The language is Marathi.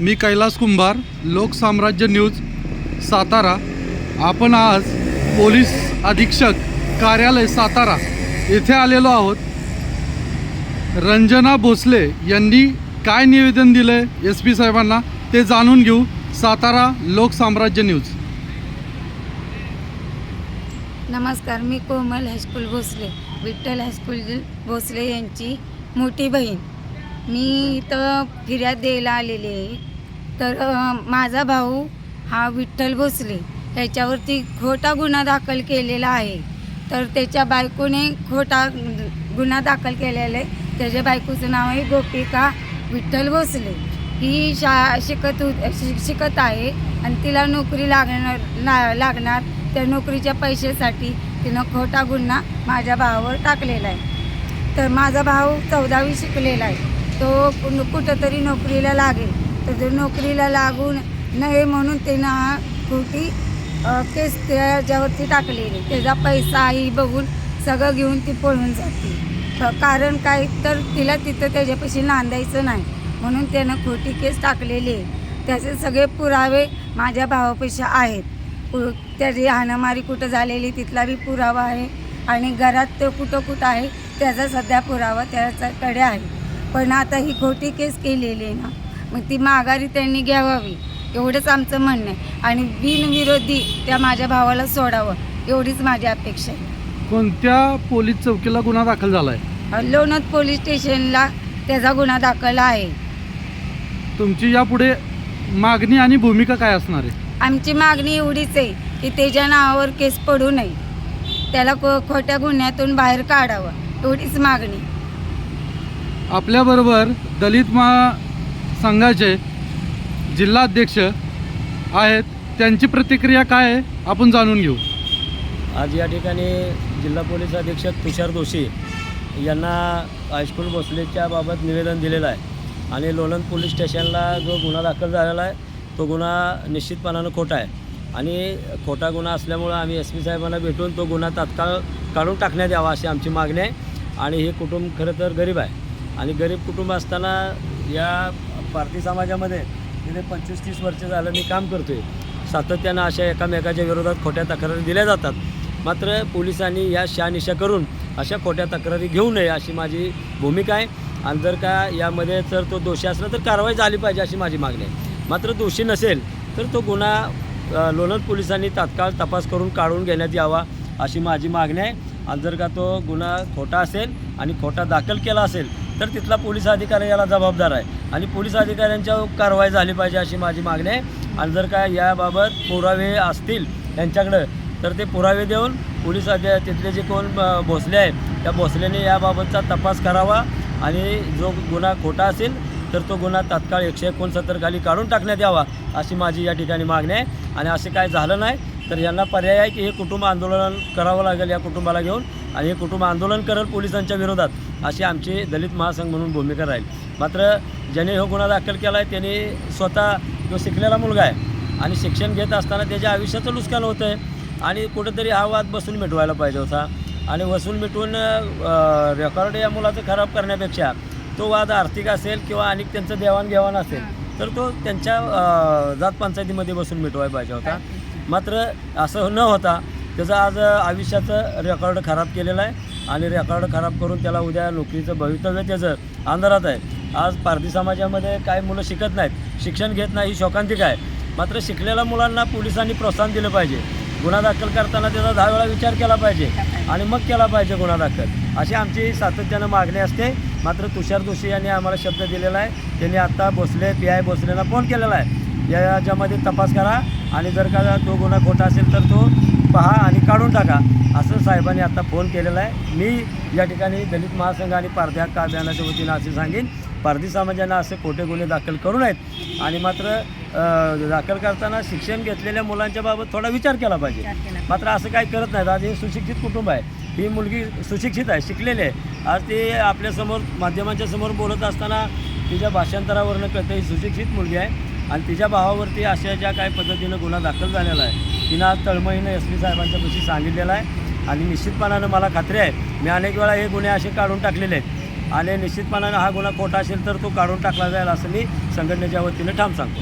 मी कैलास कुंभार लोकसाम्राज्य न्यूज सातारा. आपण आज पोलीस अधीक्षक कार्यालय सातारा येथे आलेलो आहोत. रंजना भोसले यांनी काय निवेदन दिलं आहे एस पी साहेबांना ते जाणून घेऊ. सातारा लोकसाम्राज्य न्यूज. नमस्कार मी Komal high school Bhosale Vitthal high school Bhosale यांची मोठी बहीण. मी इथं फिर्याद द्यायला आलेली आहे. तर माझा भाऊ हा विठ्ठल भोसले त्याच्यावरती खोटा गुन्हा दाखल केलेला आहे. तर त्याच्या बायकोने खोटा गुन्हा दाखल केलेला आहे. त्याच्या बायकोचं नाव आहे गोपिका विठ्ठल भोसले. ही शा शिकत शि- शिकत आहे आणि तिला नोकरी लागणार ला लागणार. त्या नोकरीच्या पैशासाठी तिनं खोटा गुन्हा माझ्या भावावर टाकलेला आहे. तर माझा भाऊ चौदावी शिकलेला आहे. तो कुठंतरी नोकरीला लागेल. तर जर नोकरीला लागून नये म्हणून त्यानं हा खोटी केस त्याच्यावरती टाकलेली. त्याचा पैसाही बघून सगळं घेऊन ती पळून जाते. कारण काय तर तिला तिथं त्याच्यापाशी नांदायचं नाही. म्हणून त्यानं खोटी केस टाकलेली आहे. त्याचे सगळे पुरावे माझ्या भावापेक्षा आहेत. पु- त्याची हाणामारी कुठं झालेली तिथला बी पुरावा आहे. आणि घरात ते कुठं कुठं आहे त्याचा सध्या पुरावा त्याच्याकडे आहे. पण आता ही खोटी केस केलेली आहे ना मग ती माघारी त्यांनी घ्यावावी एवढंच आमचं म्हणणं आहे. आणि बिनविरोधी त्या माझ्या भावाला सोडावं एवढीच माझी अपेक्षा आहे. कोणत्या पोलीस चौकीला गुन्हा दाखल झाला आहे लोणत पोलीस स्टेशनला त्याचा गुन्हा दाखल आहे. तुमची यापुढे मागणी आणि भूमिका काय असणार आहे? आमची मागणी एवढीच आहे की त्याच्या नावावर केस पडू नये. त्याला खोट्या गुन्ह्यातून बाहेर काढावं एवढीच मागणी. आपल्याबरोबर दलित महा संघाचे जिल्हाध्यक्ष आहेत. त्यांची प्रतिक्रिया काय आहे? आपण जाणून घेऊ. आज या ठिकाणी जिल्हा पोलीस अधीक्षक तुषार दोशी यांना हायस्कूल भोसलेच्या बाबत निवेदन दिलेलं आहे. आणि लोणंद पोलीस स्टेशनला जो गुन्हा दाखल झालेला आहे तो गुन्हा निश्चितपणानं खोटा आहे. आणि खोटा गुन्हा असल्यामुळं आम्ही एस पी साहेबांना भेटून तो गुन्हा तात्काळ काढून टाकण्यात यावा अशी आमची मागणी आहे. आणि हे कुटुंब खरं तर गरीब आहे. आणि गरीब कुटुंब असताना या पारधी समाजामध्ये गेले पंचवीस तीस वर्ष झालं मी काम करतो आहे सातत्यानं अशा एकामेकाच्या विरोधात खोट्या तक्रारी दिल्या जातात. मात्र पोलिसांनी या शहानिशा करून अशा खोट्या तक्रारी घेऊ नये अशी माझी भूमिका आहे. आणि जर का यामध्ये जर तो दोषी असला तर कारवाई झाली पाहिजे अशी माझी मागणी आहे. मात्र दोषी नसेल तर तो गुन्हा लोणंद पोलिसांनी तात्काळ तपास करून काढून घेण्यात यावा अशी माझी मागणी आहे. आणि जर का तो गुन्हा खोटा असेल आणि खोटा दाखल केला असेल तर तिथला पोलीस अधिकारी याला जबाबदार आहे. आणि पोलीस अधिकाऱ्यांच्यावर कारवाई झाली पाहिजे अशी माझी मागणी आहे. आणि जर काय याबाबत पुरावे असतील त्यांच्याकडं तर ते पुरावे देऊन पोलीस अधि तिथले जे कोण भोसले आहेत त्या भोसलेने याबाबतचा तपास करावा. आणि जो गुन्हा खोटा असेल तर तो गुन्हा तात्काळ एकशे एकोणसत्तर खाली काढून टाकण्यात यावा अशी माझी या ठिकाणी मागणी आहे. आणि असे काय झालं नाही तर यांना पर्याय आहे की हे कुटुंब आंदोलन करावं लागेल या कुटुंबाला घेऊन आणि हे कुटुंब आंदोलन करेल पोलिसांच्या विरोधात अशी आमची दलित महासंघ म्हणून भूमिका राहील. मात्र ज्याने हा गुन्हा दाखल केला आहे त्याने स्वतः जो शिकलेला मुलगा आहे आणि शिक्षण घेत असताना त्याच्या आयुष्याचं नुकसान होतं आहे आणि कुठेतरी हा वाद बसून मिटवायला पाहिजे होता. आणि वसूल मिटवून रेकॉर्ड या मुलाचं खराब करण्यापेक्षा तो वाद आर्थिक असेल किंवा आणि त्यांचं देवाणघेवाण असेल तर तो त्यांच्या जात पंचायतीमध्ये बसून मिटवायला पाहिजे होता. मात्र असं न होता त्याचं आज आयुष्याचं रेकॉर्ड खराब केलेलं आहे आणि रेकॉर्ड खराब करून त्याला उद्या नोकरीचं भवितव्य त्याचं अंधारात आहे. आज पारधी समाजामध्ये काही मुलं शिकत नाहीत. शिक्षण घेत नाही ही शोकांतिक आहे. मात्र शिकलेल्या मुलांना पोलिसांनी प्रोत्साहन दिलं पाहिजे. गुन्हा दाखल करताना त्याचा दहा वेळा विचार केला पाहिजे आणि मग केला पाहिजे गुन्हा दाखल. अशी आमची सातत्यानं मागणी असते. मात्र तुषार जोशी यांनी आम्हाला शब्द दिलेला आहे. त्यांनी आत्ता भोसले पी आय भोसलेला फोन केलेला आहे. या याच्यामध्ये तपास करा आणि जर का तो गुन्हा खोटा असेल तर तो पहा आणि काढून टाका. असं साहेबांनी आत्ता फोन केलेला आहे. मी या ठिकाणी दलित महासंघ आणि पारध्या काव्यानाच्या वतीनं असे सांगेन. पारधी समाजानं असे खोटे गुन्हे दाखल करू नयेत आणि मात्र दाखल करताना शिक्षण घेतलेल्या मुलांच्या बाबत थोडा विचार केला पाहिजे. मात्र असं काही करत नाहीत. आज हे सुशिक्षित कुटुंब आहे. ही मुलगी सुशिक्षित आहे शिकलेली आहे. आज ते आपल्यासमोर माध्यमांच्या समोर बोलत असताना तिच्या भाषांतरावरनं कळतं ही सुशिक्षित मुलगी आहे. आणि तिच्या भावावरती अशा ज्या काही पद्धतीनं गुन्हा दाखल झालेला आहे तिनं आज तळमळीनं एस पी साहेबांच्या पाशी सांगितलेलं आहे. आणि निश्चितपणानं मला खात्री आहे मी अनेक वेळा हे गुन्हे असे काढून टाकलेले आहेत. आणि निश्चितपणाने हा गुन्हा खोटा असेल तर तो काढून टाकला जाईल असं मी संघटनेच्या वतीने ठाम सांगतो.